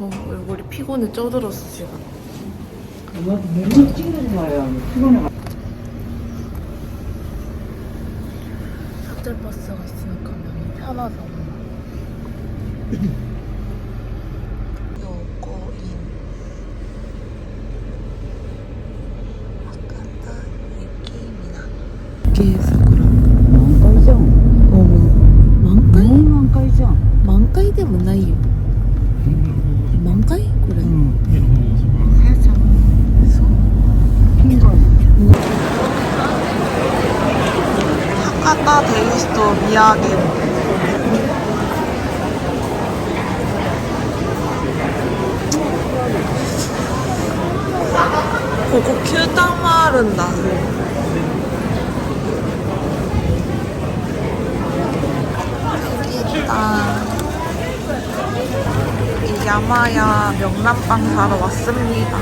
어, 얼굴이 피곤해 쪄들었어 지금. 엄마도 맨날 찍는 거야. 피곤해. 셔틀버스가 있으니까 너무 편하다. 데이스토 미야게. 고고 큐타마른다. 여기다. 이 야마야 명란빵 사러 왔습니다.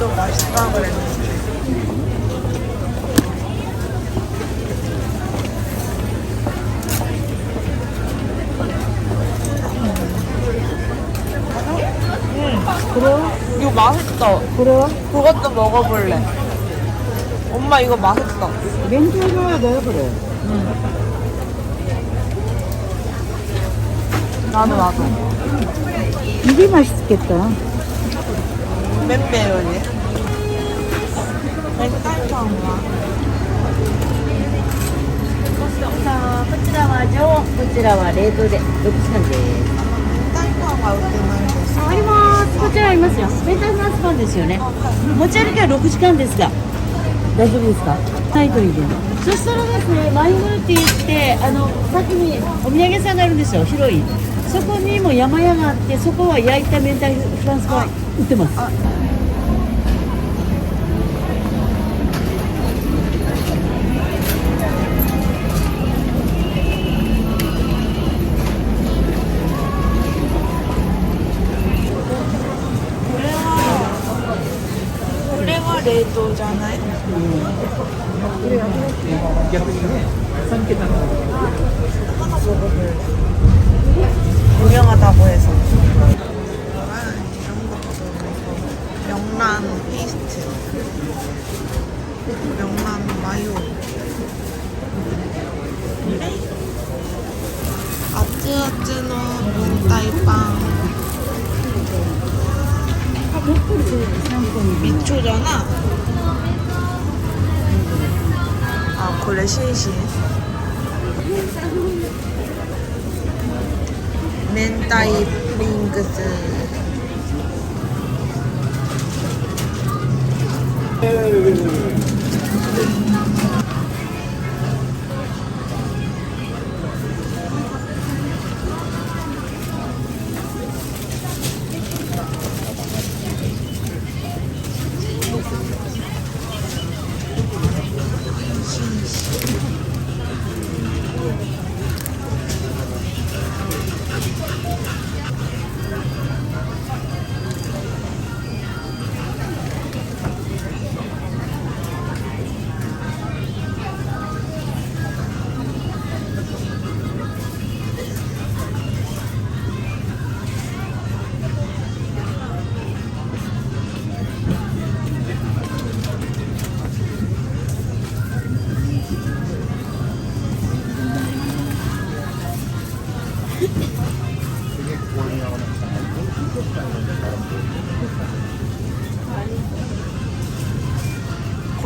프렌즐도 맛있다 그랬는데. 그래? 이거 맛있어. 그래? 그것도 먹어볼래. 엄마 이거 맛있어. 렌즈 해줘야 돼, 그래. 나도 나도. 이게 맛있겠다. めんべいはね。絶対パンはこちらは常温こちらは冷凍で6時間で。すパンは売ってますあります。こちらありますよ。明太フランスパンですよね。持ち歩きは六時間ですが大丈夫ですか？タイトルでそしたらですねマインドルって言ってあの先にお土産屋さんがあるんですよ。広い。そこにも山屋があってそこは焼いた明太フランスパン。売ってます。冷凍じゃない、うん、これ逆にね3桁の 아, 그래, 신신. 멘타이 링크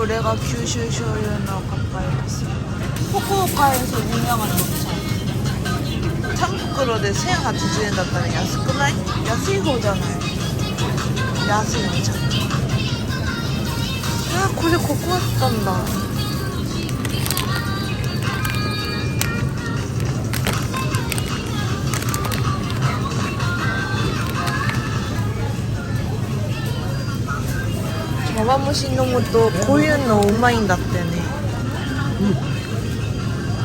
고래가 규슈쇼유너 가까이였어 후쿠오카에서 유명한 녹차. 한국으로 내 생일 같이 지낸다더니 야스쿠나이? 야스이고잖아요. 야스이고잖아 아 고래 걷고 왔단다. 泡虫飲むとこういうのうまいんだってね、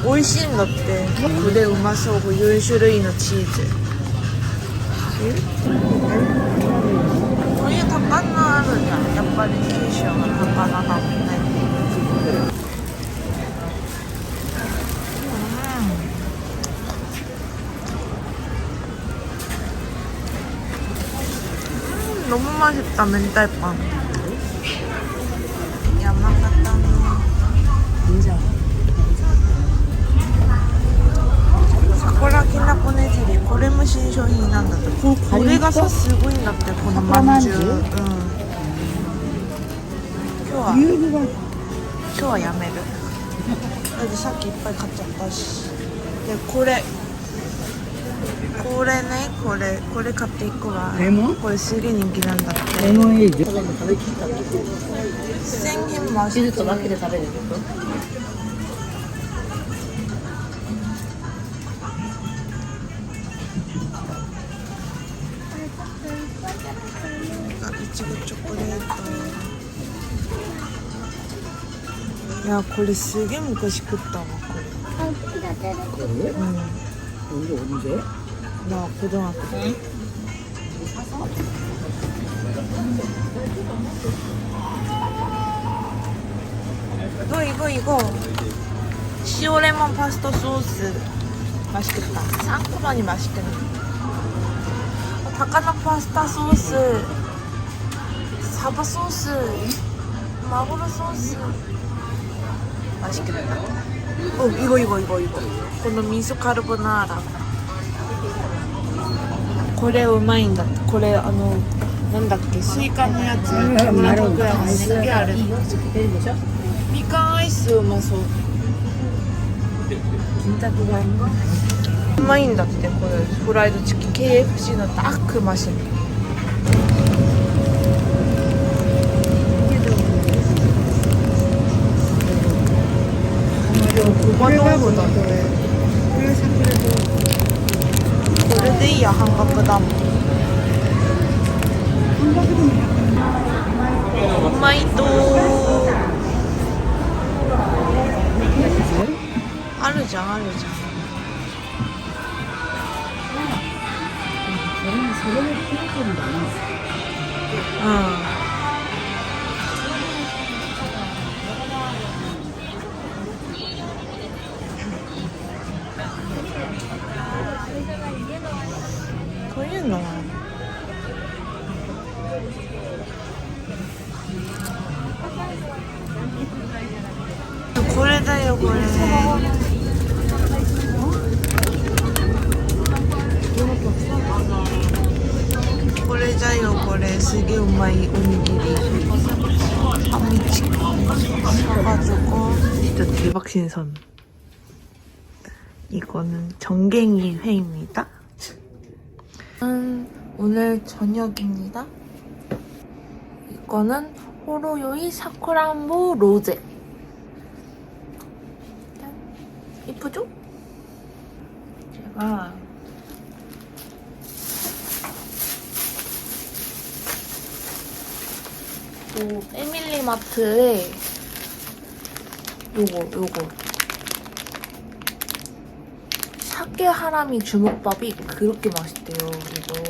うん、美味しいんだってこでうまそう4種類のチーズうこういうん。うあるじゃんやっぱり九州うん。うだもんねうん。うん。うん。うんなこねじりこれも新商品なんだってこれがさすごいんだってこのまんじゅう、うん、今日は今日はやめる。だってさっきいっぱい買っちゃったし。でこれ。これねこれこれ買っていくわ。レモン？これすげえ人気なんだって。レモンいいじゃん1000円も足りてる？ 야, 콜리 쓰게 먹고 싶었다, 막걸리. 아, 피가 때렸어. 그래? 응. 여기 언제? 나 고등학교 때. 사서? 이거, 이거, 이거. 시오레몬 파스타 소스. 맛있겠다. 쌍코만이 맛있겠네. 어, 바카나 파스타 소스. 사바 소스. 마구로 소스. 맛있겠다. 어 이거 이거 이거 이거. この味噌カルボナーラこれうまいんだってこれあのなんだっけスイカのやつ木村拓哉がすげえあれいいよつけてるでしょみかんアイスうまそう金箔がうまいんだってこれフライドチキン KFCの딱 그 맛이 고마워보다これでい 1박은 나도해 1박 3일도 보르드이야 한국 그다음 마이도 아르장 아르장 응 これこれだよこれすげえうまいおにぎりあみち사가지고 진짜 대박 신선 이거는 정갱이 회입니다 음, 오늘 저녁입니다 이거는 호로요이 사쿠란보 로제 이쁘죠? 제가 또 패밀리 마트에 요거 요거. 샤케 하라미 주먹밥이 그렇게 맛있대요 이거.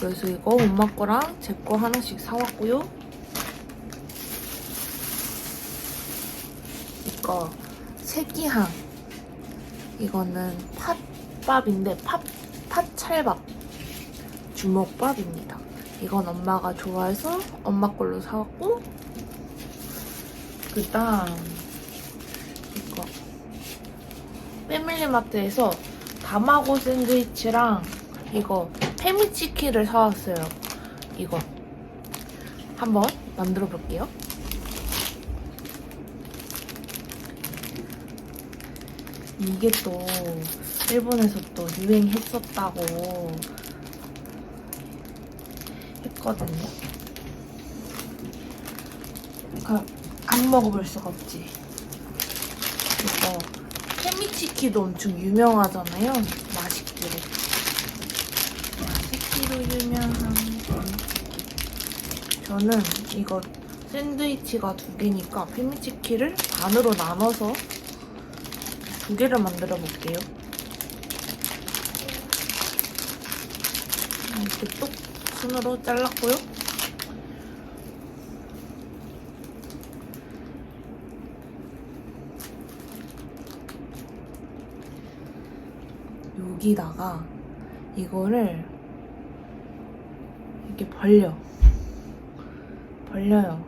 그래서 이거 엄마 거랑 제 거 하나씩 사왔고요. 이거 새끼향 이거는 팥밥인데 팥, 팥찰밥 주먹밥입니다. 이건 엄마가 좋아해서 엄마 걸로 사왔고 그 다음 이거. 패밀리마트에서 다마고 샌드위치랑 이거 페미치키를 사왔어요. 이거 한번 만들어 볼게요 이게 또 일본에서 또 유행했었다고 했거든요. 그럼 안 먹어볼 수가 없지. 이거 케미치키도 엄청 유명하잖아요. 맛있기로. 맛있기로 유명한 케미치키. 저는 이거 샌드위치가 두 개니까 페미치키를 반으로 나눠서 두 개를 만들어 볼게요. 이렇게 똑 손으로 잘랐고요. 여기다가 이거를 이렇게 벌려. 벌려요.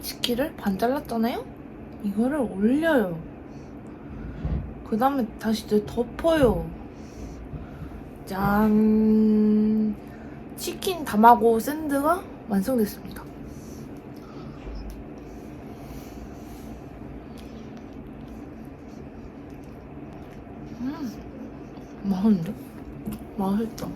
치킨을 반 잘랐잖아요? 이거를 올려요. 그 다음에 다시 이제 덮어요. 짠. 치킨 담하고 샌드가 완성됐습니다. 음, 맛있는데? 맛있다.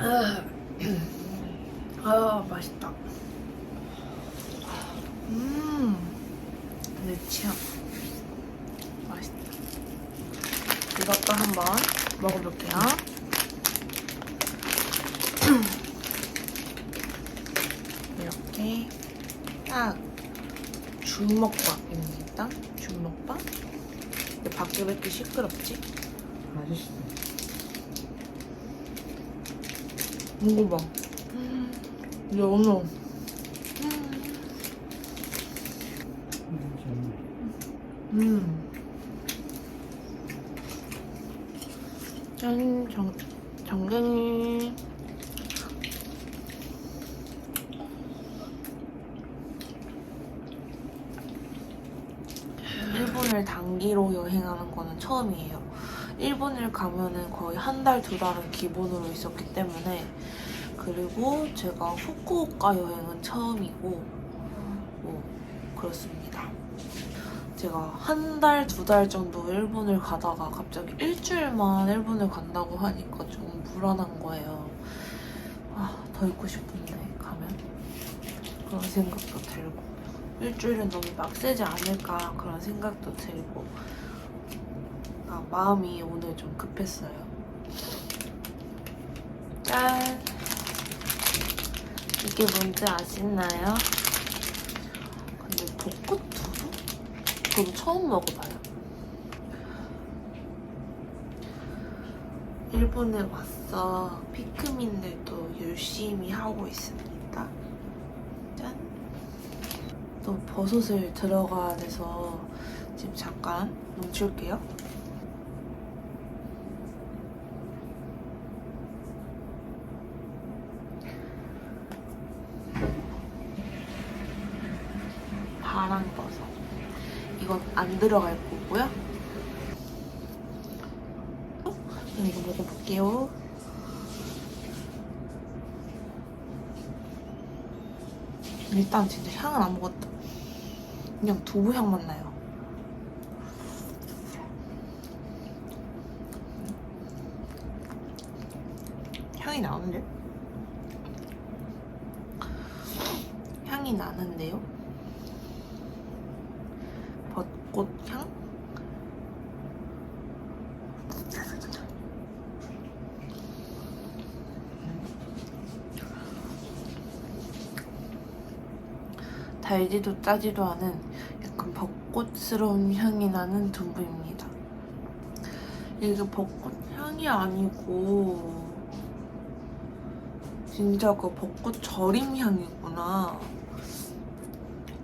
아, 아 맛있다. 음, 내 취향. 맛있다. 이것도 한번 먹어볼게요. 이렇게 딱 주먹밥입니다. 주먹밥. 근데 밖에 왜 이렇게 시끄럽지? 아저씨. 먹어봐. 연어. 음. 짠, 정, 정경이. 일본을 단기로 여행하는 거는 처음이에요. 일본을 가면은 거의 한 달, 두 달은 기본으로 있었기 때문에 그리고 제가 후쿠오카 여행은 처음이고 뭐 그렇습니다. 제가 한 달, 두 달 정도 일본을 가다가 갑자기 일주일만 일본을 간다고 하니까 좀 불안한 거예요. 아, 더 있고 싶은데 가면 그런 생각도 들고 일주일은 너무 빡세지 않을까 그런 생각도 들고 아, 마음이 오늘 좀 급했어요. 짠! 이게 뭔지 아시나요? 근데 벚꽃 두부? 저도 처음 먹어봐요. 일본에 왔어. 피크민들도 열심히 하고 있습니다. 짠! 또 버섯을 들어가야 돼서 지금 잠깐 멈출게요. 파랑버섯. 이건 안 들어갈 거고요. 어? 그럼 이거 먹어볼게요. 일단 진짜 향은 아무것도 그냥 두부 향만 나요. 향이 나는데? 향이 나는데요? 벚꽃 향? 달지도 짜지도 않은 약간 벚꽃스러운 향이 나는 두부입니다. 이게 벚꽃 향이 아니고 진짜 그 벚꽃 절임 향이구나.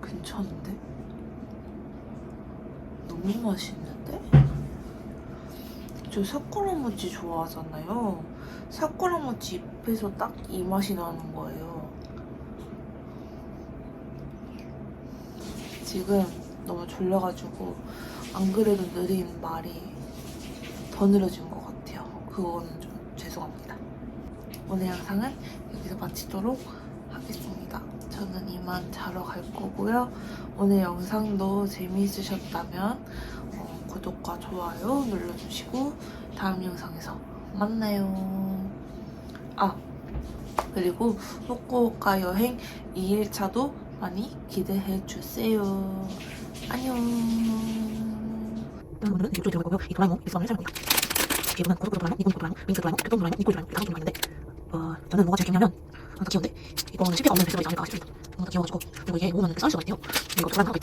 괜찮은데? 너무 맛있는데? 저 사쿠라모찌 좋아하잖아요. 사쿠라모찌 잎에서 딱 이 맛이 나는 거예요. 지금 너무 졸려가지고 안 그래도 느린 말이 더 느려진 것 같아요. 그거는 좀 죄송합니다. 오늘 영상은 여기서 마치도록. 저는 이만 자러 갈 거고요. 오늘 영상도 재미있으셨다면 어, 구독과 좋아요 눌러주시고 다음 영상에서 만나요. 아 그리고 후쿠오카 여행 2일차도 많이 기대해 주세요. 안녕. 저는 뭐가 제일 기억냐면 더 귀여운데 이거는 실패가 없는 베스트바이지 않을까 싶습니다. 더 귀여워가지고 그리고 이게 모으면 싸울 수가 있대요. 이거 도라에몽 하고 있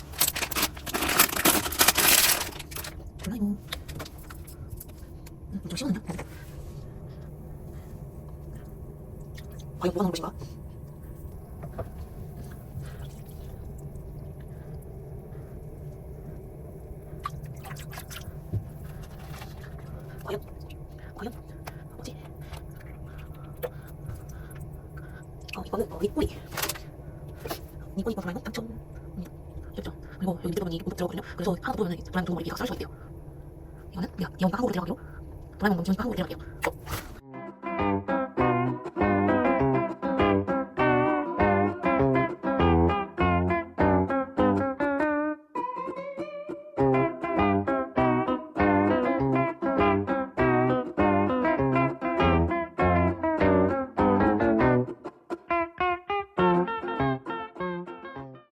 도라에몽 음, 좀 심었나? 과연 뭐가 나올 것인가? 과연? 과연? 뭐지? 어, 이거는 어, 니꼬리. 니꼬리 거 도라에몽 당첨. 음, 귀엽죠? 그리고 여기 밑에 보면 이거 들어가거든요. 그래서 하나 더 보면 도라에몽 동물 얘기가 썰 수가 있대요. 이거는 그냥 이건 한국으로 들어가기로. 도라에몽 멈추면 한국으로 들어가게요.